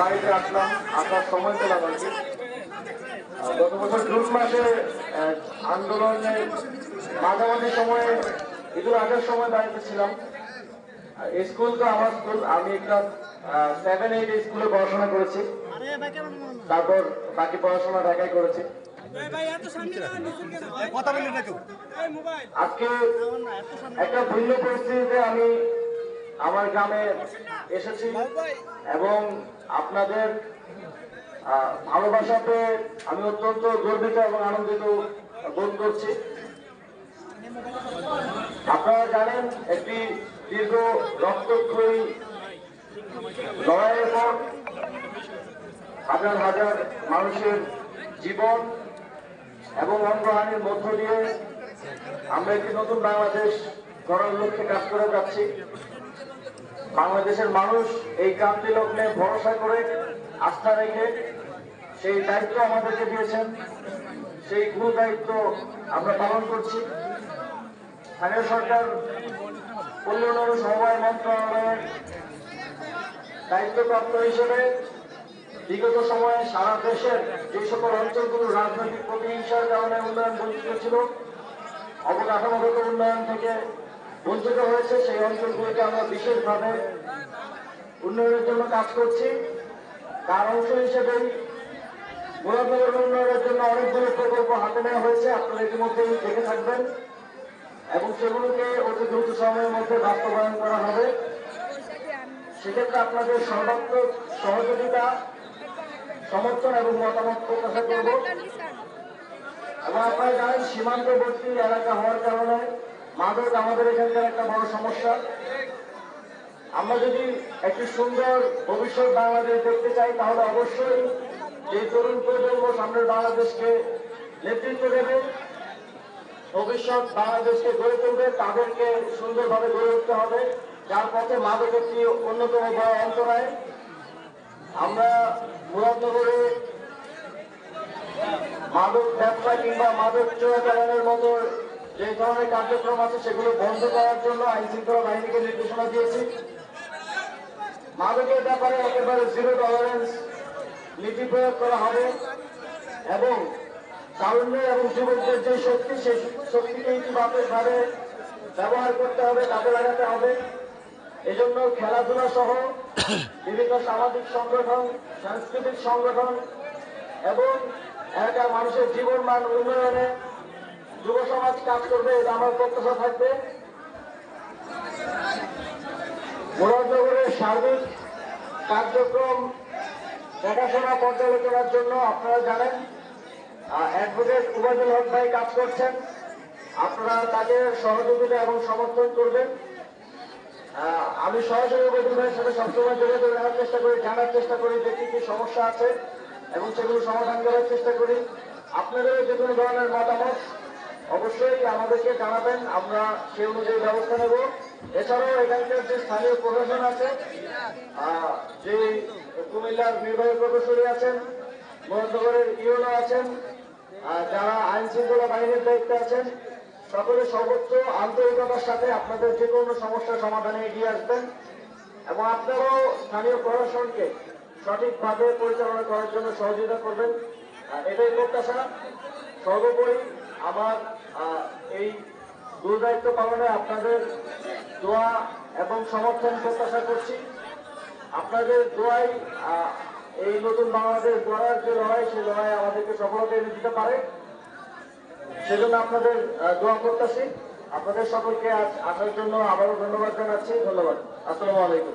বাড়িতে আসলাম আসার সময় পেলাম আর কি গত বছর জুন মাসে আন্দোলনের মাঝামাঝি সময়ে ঈদুল আজহার সময় বাড়িতে ছিলাম। স্কুল তো আমার স্কুল আমি একটা সেভেন এইট স্কুলে পড়াশোনা করেছি। তারপর বাকি পড়াশোনা ঢাকায় করেছি। আজকে একটা ভিন্ন পরিস্থিতিতে আমি আমার গ্রামে এসেছি এবং আপনাদের ভালোবাসা পেয়ে আমি অত্যন্ত গর্বিত এবং আনন্দিত বোধ করছি। আপনারা জানেন, একটি দীর্ঘ রক্তক্ষয়ী লড়াইয়ের পর হাজার হাজার মানুষের জীবন এবং অঙ্গহানির মধ্য দিয়ে আমরা একটি নতুন বাংলাদেশ গড়ার লক্ষ্যে কাজ করে যাচ্ছি। বাংলাদেশের মানুষ এই ক্রান্তি লগ্নে ভরসা করে আস্থা রেখে সেই দায়িত্ব আমাদেরকে দিয়েছেন। সেই গুরু দায়িত্ব আমরা পালন করছি। স্থানীয় সরকার উন্নয়ন ও সমবায় মন্ত্রণালয়ের দায়িত্বপ্রাপ্ত হিসেবে বিগত সময়ে সারা দেশের যে সকল অঞ্চলগুলো রাজনৈতিক প্রতিহিংসার কারণে উন্নয়ন বঞ্চিত ছিল, অবকাঠামোগত উন্নয়ন থেকে বঞ্চিত হয়েছে সেই অঞ্চলগুলিকে আমরা বিশেষভাবে উন্নয়নের জন্য কাজ করছি। তার অংশ হিসেবেই মুরাদনগর উন্নয়নের জন্য অনেকগুলো প্রকল্প হাতে নেওয়া হয়েছে। আপনারা ইতিমধ্যেই দেখে থাকবেন। এবং সেগুলোকে অতি দ্রুত সময়ের মধ্যে বাস্তবায়ন করা হবে। সেক্ষেত্রে আপনাদের সর্বাত্মক সহযোগিতা, সমর্থন এবং মতামত প্রত্যাশা করব। এবং আপনারা জানেন, সীমান্তবর্তী এলাকা হওয়ার কারণে মাদক আমাদের এখানকার একটা বড় সমস্যা। আমরা যদি একটি সুন্দর ভবিষ্যৎ বাংলাদেশ দেখতে চাই, তাহলে অবশ্যই যে তরুণ প্রজন্ম সামনের বাংলাদেশকে নেতৃত্ব দেবে, ভবিষ্যৎ বাংলাদেশকে গড়ে তুলবে, তাদেরকে সুন্দরভাবে গড়ে উঠতে হবে, যার পথে মাদক একটি অন্যতম বড় অন্তরায় আমরা মুরাদনগরে মাদক ব্যবসা কিংবা মাদক চোরাচালানের মতো যে ধরনের কার্যক্রম আছে সেগুলো বন্ধ করার জন্য আইন শৃঙ্খলা বাহিনীকে নির্দেশনা দিয়েছি। মাদকের ব্যাপারে একেবারে জিরো টলারেন্স নীতি প্রয়োগ করা হবে এবং তারুণ্য এবং যুবকদের যে শক্তি, সেই শক্তিকে ইতিবাচকভাবে ব্যবহার করতে হবে, কাজে লাগাতে হবে। এজন্য খেলাধুলা সহ বিভিন্ন সামাজিক সংগঠন, সাংস্কৃতিক সংগঠন এবং এলাকার মানুষের জীবন মান উন্নয়নে যুব সমাজ কাজ করবে, এটা আমার প্রত্যাশা থাকবে। মুরাদনগরের সার্বিক কার্যক্রম দেখাশোনা পর্যালোচনার জন্য আপনারা জানেন অ্যাডভোকেট উবাদুল হক ভাই কাজ করছেন। আপনারা তাকে সহযোগিতা এবং সমর্থন করবেন। আমি সরাসরি উবাদুল ভাইয়ের সাথে সবসময় যোগাযোগ রাখার চেষ্টা করি, জানার চেষ্টা করি যে কি কি সমস্যা আছে এবং সেগুলো সমাধান করার চেষ্টা করি। আপনাদের যে কোনো ধরনের মতামত অবশ্যই আমাদেরকে জানাবেন, আমরা সেই অনুযায়ী ব্যবস্থা নেব। এছাড়াও এখানকার যে স্থানীয় প্রশাসন আছে যে কুমিল্লার নির্বাহী প্রকৌশলী আছেন মুরাদনগরের ইউনো আছেন যারা আইন শৃঙ্খলা বাহিনীর দায়িত্বে আছেন, সকলে সর্বোচ্চ আন্তরিকতার সাথে আপনাদের যে কোনো সমস্যার সমাধানে এগিয়ে আসবেন এবং আপনারাও স্থানীয় প্রশাসনকে সঠিকভাবে পরিচালনা করার জন্য সহযোগিতা করবেন। এটাই প্রত্যাশা। সর্বোপরি আমার এই দুর্দায়িত্ব পালনে আপনাদের দোয়া এবং সমর্থন প্রত্যাশা করছি। আপনাদের দোয়াই এই নতুন বাংলাদেশ গড়ার যে লড়াই, সেই লড়াই আমাদেরকে সফলতা এনে দিতে পারে। সেজন্য আপনাদের দোয়া করতেছি আপনাদের সকলকে আজ আসার জন্য আবারও ধন্যবাদ জানাচ্ছি। ধন্যবাদ। আসসালামু আলাইকুম।